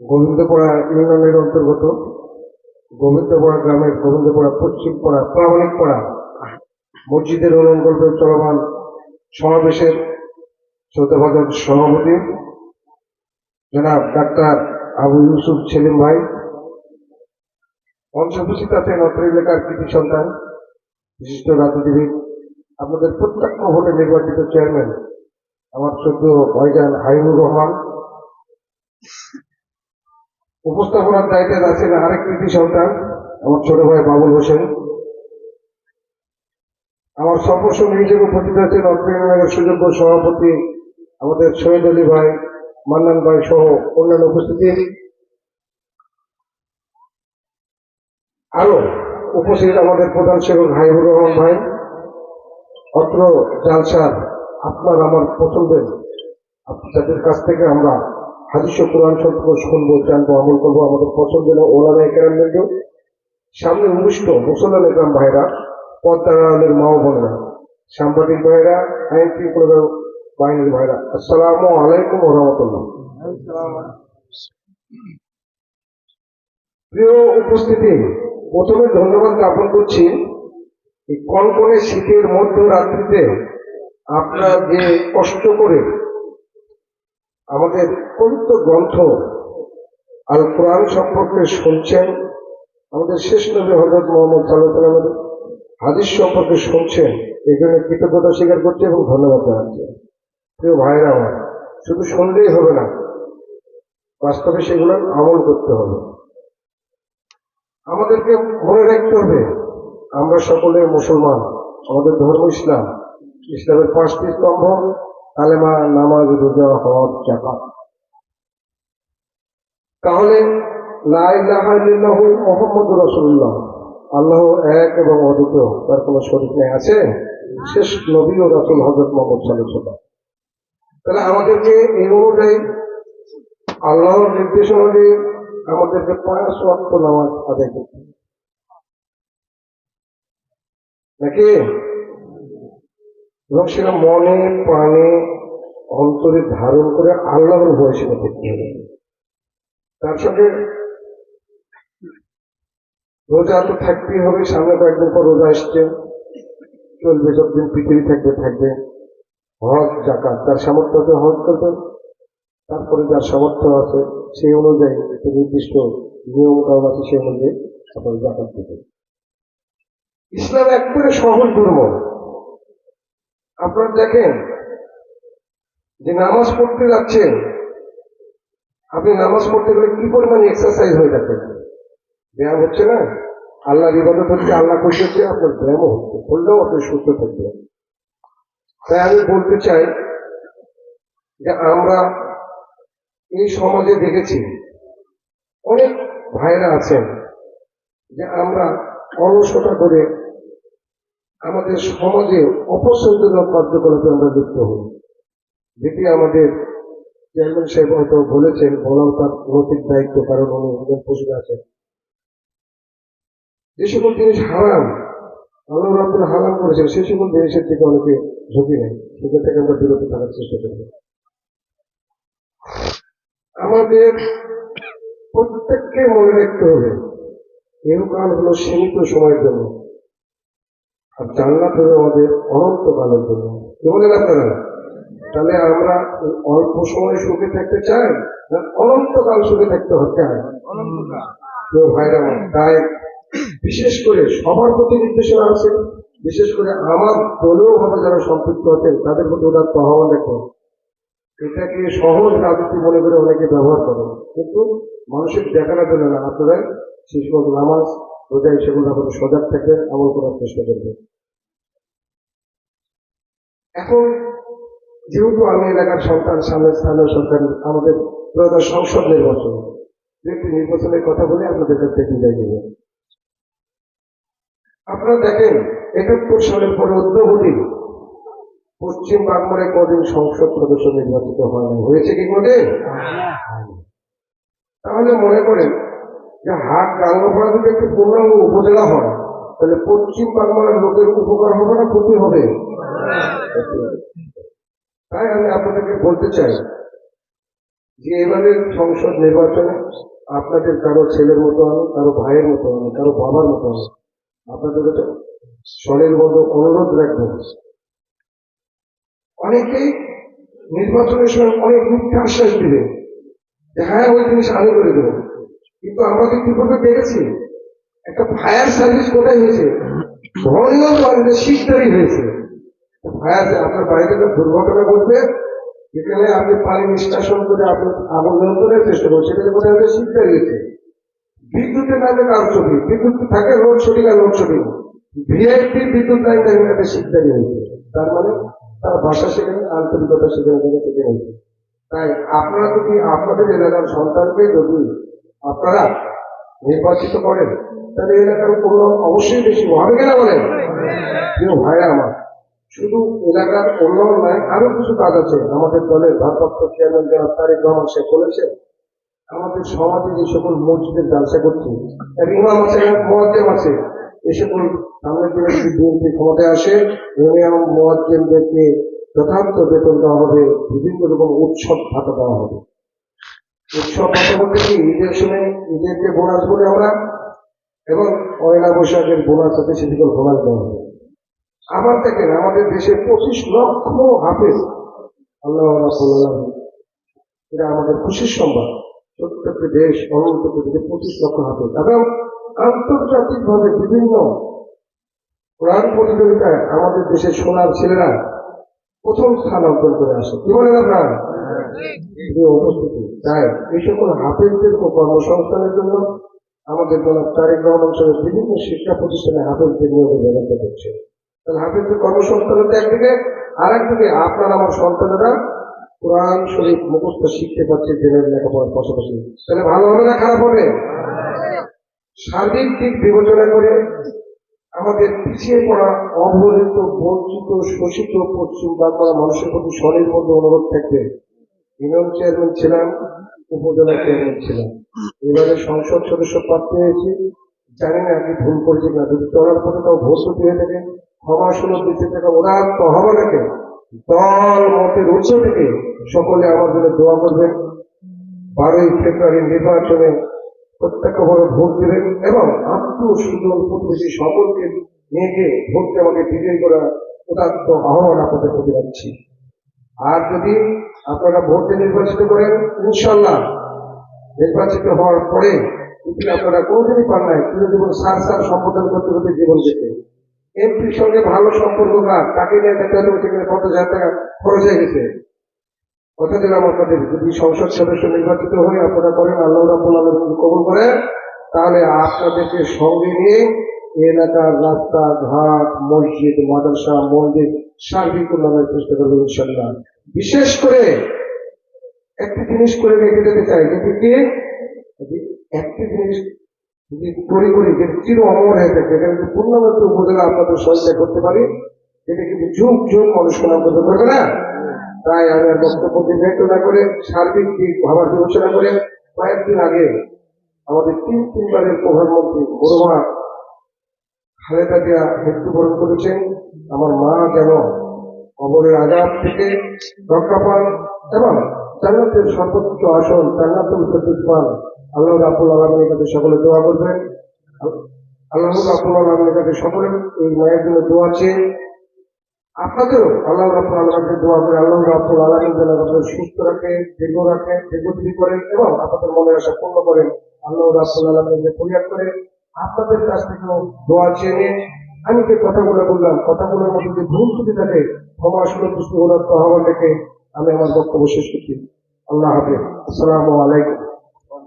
গোবিন্দপাড়া ইউনিয়নের অন্তর্গত গোবিন্দপাড়া গ্রামের গোবিন্দপাড়া পশ্চিম পাড়া মসজিদের অনুকল্পে চলমান সমাবেশের শ্রদ্ধাভাজন সভাপতি জনাব ডাক্তার আবু ইউসুফ সেলিম ভাই অংশভূষিত আছেন অত্র এলাকার কৃতি সন্তান, বিশিষ্ট রাজনীতিবিদ, আপনাদের প্রত্যক্ষ ভোটে নির্বাচিত চেয়ারম্যান আমার সদ্য ভাইজান হাইবুর রহমান। উপস্থাপনার দায়িত্বে আছেন আরেক কৃতি সন্তান, আমার ছোট ভাই বাবুল হোসেন। আমার সর্বসঙ্গী হিসেবে উপস্থিত আছেন অর্থনগরের সুযোগ্য সভাপতি আমাদের সৈয়দ আলী ভাই, মান্নান ভাই সহ অন্যান্য উপস্থিতি। আরও উপস্থিত আমাদের প্রধান সেবক হাইবুর রহমান ভাই, অত্র জালসার আপনার আমার পছন্দের। যাদের কাছ থেকে আমরা হাদিস কোরআন সম্পর্ক শুনব, জানব, আমল করব, আমাদের পছন্দের ওলানা একরাম বন্ধু সামনে অনুষ্ঠ মুসলমান একরাম ভাইরা, পদ্মার আলের মা ও বোনেরা, সাংবাদিক ভাইরা আইন শৃঙ্খলা বাহিনীর ভাইরা, আসসালামু আলাইকুম রহমতুল্লাহ। প্রিয় উপস্থিতি, প্রথমে ধন্যবাদ জ্ঞাপন করছি কনকনে শীতের মধ্যরাত্রিতে আপনারা যে কষ্ট করে আমাদের পবিত্র গ্রন্থ আর কোরআন সম্পর্কে শুনছেন, আমাদের শেষ নবী হজরত মোহাম্মদ সাল্লাহ হাদিস সম্পর্কে শুনছেন, এই জন্য কৃতজ্ঞতা স্বীকার করছে এবং ধন্যবাদ জানাচ্ছি। প্রিয় ভাইরা আমার, শুধু শুনলেই হবে না, বাস্তবে সেগুলো আমল করতে হবে। আমাদেরকে মনে রাখতে হবে, আমরা সকলে মুসলমান, আমাদের ধর্ম ইসলাম। ইসলামের পাঁচটি স্তম্ভ, কালেমা, নামাজ, রোজা, হজ জাকাত তাহলে মোহাম্মদ রসুল্লাহ আল্লাহ এক এবং অদ্বিতীয় তার কোনো শরীর নেই, আছে? শেষ নবী ও রসুল হজরত মোহাম্মদ সাল্লাহ তাহলে আমাদেরকে এই অনুযায়ী আল্লাহর নির্দেশ অনুযায়ী আমাদেরকে পাঁচ ওয়াক্ত নামাজ আদায় করতে হবে। নাকি? এবং সেটা মনে, প্রাণে, অন্তরে ধারণ করে আল্লাহর ভয় সেটা করতে হবে। তার সঙ্গে রোজা তো থাকতেই হবে, সামনে কয়েকদিন পর রোজা আসছে, চলবে, যতদিন পৃথিবী থাকবে থাকবে। হজ জাকাত তার সামর্থ্য আছে হজ করবে। তারপরে যার সামর্থ্য আছে, সেই অনুযায়ী একটা নির্দিষ্ট নিয়ম কারণ আছে, সেই অনুযায়ী আপনার জাকাত দেবে ইসলাম একবারে সহজ ধর্ম আপনারা দেখেন যে নামাজ পড়তে যাচ্ছেন, আপনি নামাজ পড়তে গেলে কি পরিমাণে এক্সারসাইজ হয়ে যাচ্ছে ব্যায়াম হচ্ছে না? আল্লাহ ইবাদত হচ্ছে আল্লাহ খুশি হচ্ছে, আপনার ব্যায়ামও হচ্ছে বললেও আপনি সুস্থ থাকবেন তাই আমি বলতে চাই যে আমরা এই সমাজে দেখেছি, অনেক ভাইরা আছেন যে আমরা অলসতা করে আমাদের সমাজে অপসংযোজন কার্যকলাপে আমরা লিপ্ত হই। যেটি আমাদের চেয়ারম্যান সাহেব হয়তো বলেছেন, বলাও তার নৈতিক দায়িত্ব, কারণ উনি একজন পশু আছেন। যে সকল জিনিস হারাম, আল্লাহ রাবুল হারাম করেছেন, সে সকল জিনিসের দিকে অনেকে ঝুঁকি নেই সেখান থেকে আমরা বিরত থাকার চেষ্টা করব আমাদের প্রত্যেককে মনে রাখতে হবে এরকাল হলো সীমিত সময়ের জন্য। আর জান্নাত হবে আমাদের অনন্তকালের জন্য। কি বলেন আপনারা? তাহলে আমরা অল্প সময় সুখে থাকতে চাই না অনন্তকাল সুখে থাকতে হতে চাই তো ভাইরা তাই বিশেষ করে সবার প্রতি নির্দেশনা আছে। বিশেষ করে আমার দলীয় ভাবে যারা সম্পৃক্ত আছেন তাদের প্রতি ওরা আহ্বান রাখব এটাকে সহজ রাজনীতি মনে করে অনেকে ব্যবহার করেন কিন্তু মানুষের দেখানোর জন্য না আপনারা সকল নামাজ রোজাই সেগুলো আমাদের সজাগ থাকবেন আমল করার চেষ্টা করবেন এখন যেহেতু আমি এলাকার সন্তান সামনে স্থানীয় সরকার আমাদের প্রয়োজন সংসদ নির্বাচন একটি নির্বাচনের কথা বলে আপনাদের কাছে বিদায় নেব। আপনারা দেখেন একাত্তর সালের পরে অদ্যবধি পশ্চিম বাংলায় কদিন সংসদ সদস্য নির্বাচিত হয় হয়েছে কি করে তাহলে মনে করেন হাট গাঙ্গপাড়া যদি একটি পূর্ণাঙ্গ উপজেলা হয়, তাহলে পশ্চিম বাংলার লোকের উপকার হবে না ক্ষতি হবে? তাই আমি আপনাদেরকে বলতে চাই যে এবারে সংসদ নির্বাচনে আপনাদের কারও ছেলের মতো আমি, কারও ভাইয়ের মতো আমি, কারও বাবার মতো আমি আপনাদের কাছে স্বরের মতো অনুরোধ রাখব। অনেকেই নির্বাচনের সময় অনেক মিথ্যা আশ্বাস দিবে। হ্যাঁ ওই জিনিস আমি করে দেবো। কিন্তু আমরা তো কীভাবে পেরেছি একটা ফায়ার সার্ভিস কোথায় হয়েছে? ধরনীয় শিখতারই হয়েছে। ফায়ার আপনার বাড়িতে দুর্ঘটনা ঘটবে যেখানে আপনি পানি নিষ্কাশন করে আপনি আগুন নিয়ন্ত্রণের চেষ্টা করছেন, সেখানে কোথায় একটা শিখতারি হয়েছে। বিদ্যুতের নামে কার ছবি? বিদ্যুৎ থাকে লোডশেডিং আর লোডশেডিং ভিআইপি বিদ্যুৎ লাইন দেখবেন একটা শিখতারি হয়েছে। তার মানে তার ভাষা সেখানে, আন্তরিকতা সেখানে থেকে হয়েছে। তাই আপনারা যদি আপনাদের এলাকার সন্তানকে যদি আপনারা নির্বাচিত করেন। তাহলে এলাকার উন্নয়ন অবশ্যই বেশি হবে কিনা বলেন? প্রিয় ভাইরা আমার, শুধু এলাকার উন্নয়ন নয়, আরও কিছু কাজ আছে। আমাদের দলের ভারপ্রাপ্ত চেয়ারম্যান যারা তারেক রহমান সে বলেছেন, আমাদের সমাজে যে সকল মসজিদের ব্যবসা করছে ইমাম আছে মোয়াজ্জেম আছে এই সকল সামনের দিনে যদি বিএনপি ক্ষমতায় আসে ইমাম মোয়াজ্জেমদেরকে যথার্থ বেতন দেওয়া হবে, বিভিন্ন রকম উৎসব ভাতা দেওয়া হবে। উৎসব ভাতা বলতে কি? ঈদের সময় ঈদেরকে বোনাস আমরা। এবং পয়লা বৈশাখের বোনাস সেদিকে বোনাস আবার দেখেন, আমাদের দেশে পঁচিশ লক্ষ হাফেজ, আল্লাহ এটা আমাদের খুশির ছোট্ট একটি দেশ অনন্ত পঁচিশ লক্ষ হাফেজ। এবং আন্তর্জাতিক ভাবে বিভিন্ন কোরআন প্রতিযোগিতায় আমাদের দেশের সোনার ছেলেরা প্রথম স্থান অর্জন করে আসে। কি বলেন আপনারা? এই কর্মসংস্থানের জন্য আমাদের জনাব তারেক বিভিন্ন শিক্ষা প্রতিষ্ঠানে হাফেজদের নিয়োগের ব্যবস্থা করছে। তাহলে হাফেজদের কর্মসংস্থানের তো একদিকে আর একদিকে আপনার আমার সন্তানেরা কোরআন শরীফ মুখস্থ শিখতে পারছে জেনের লেখাপড়ার পাশাপাশি। তাহলে ভালো হবে না, খারাপ হবে? সার্বিক দিক বিবেচনা করে আমাদের পিছিয়ে পড়া, অবহেলিত, বঞ্চিত, শোষিত পশ্চিম বাংলার মানুষের প্রতি মধ্যে অনুরোধ থাকবে। ইউনিয়ন চেয়ারম্যান ছিলাম, উপজেলা চেয়ারম্যান ছিলাম। এবারে সংসদ সদস্য প্রাপ্তি হয়েছি জানি না কি ভুল করছি না যদি চলার পথে তাও ত্রুটি হয়ে থাকে, ক্ষমা সুলভ দিচ্ছে থেকে উদাত্ত হবানাকে দল, মতের উৎস থেকে সকলে আমার জন্য দোয়া করবেন। বারোই ফেব্রুয়ারি নির্বাচনে প্রত্যক্ষভাবে ভোট দেবেন এবং আত্মসুন্দর প্রতিবেশী সকলকে নিয়ে গিয়ে ভোটকে আমাকে বিজয়ী করা উদাত্ত আহ্বান আপনাদের প্রতি রাখছি। আর যদি আপনারা ভোটে নির্বাচিত করেন ইনশাল্লাহ নির্বাচিত হওয়ার পরে যদি আপনারা কোনোদিনই পান নাই। কিন্তু জীবন সার সার সম্বোধন করতে করতে জীবন যেতে। এমপির সঙ্গে ভালো সম্পর্ক না তাকে নিয়ে দেখতে সেখানে পঞ্চাশ হাজার টাকা খরচ হয়ে গেছে। কথা দিলাম আপনাদের যদি সংসদ সদস্য নির্বাচিত হয়ে আপনারা করেন, আল্লাহ রাবুল আলম কবুল করেন, তাহলে আপনাদেরকে সঙ্গে নিয়ে এলাকার রাস্তা ঘাট মসজিদ, মাদ্রাসা, মন্দির সার্বিক উন্নয়নের চেষ্টা করব ইনশাল্লাহ বিশেষ করে একটি জিনিস করে রেখে যেতে চাই, কিন্তু কি? একটি জিনিস যদি তৈরি করি যে চির অমর হয়ে থাকে এটা যদি পূর্ণাবৃত্ত উপজেলা আপনাদের সহায়তা করতে পারি এটা কিন্তু যুগ যুগ মানুষ করতে পারবে না। তাই আমি আর বক্তব্য দীর্ঘায়িত না করে, সার্বিক দিক ভাবার বিবেচনা করে কয়েকদিন আগে আমাদের তিন তিনবারের প্রধানমন্ত্রী বড়মা খালেদা জিয়া মৃত্যুবরণ করেছেন। আমার মা যেন কবরের আজাব থেকে রক্ষা পান এবং জান্নাতের সর্বোচ্চ আসন, জান্নাতুল ফেরদৌস পান। আল্লাহ রাব্বুল আলামিনের কাছে সকলে দোয়া করবেন। আল্লাহ রাব্বুল আলামিনের কাছে সকলে এই মায়ের জন্য দোয়া চেয়ে আপনাদেরও আল্লাহ রাব্বুল আলামিনকে দোয়া করে আল্লাহ রাব্বুল আলামিন যেন আপনাদের সুস্থ রাখে দীর্ঘ রাখে, দীর্ঘজীবী করেন এবং আপনাদের মনে আশা পূর্ণ করেন। আল্লাহ রাব্বুল আলামিনকে ফরিয়াদ করে আপনাদের কাছ থেকেও দোয়া চেয়ে নিয়ে আমি যে কথাগুলো বললাম, কথাগুলোর মধ্যে যদি ভুল ত্রুটি থাকে, ক্ষমা সুন্দর দৃষ্টি আহ্বান থেকে আমি আমার বক্তব্য শেষ করছি। আল্লাহ হাফিজ। আসসালামু আলাইকুম।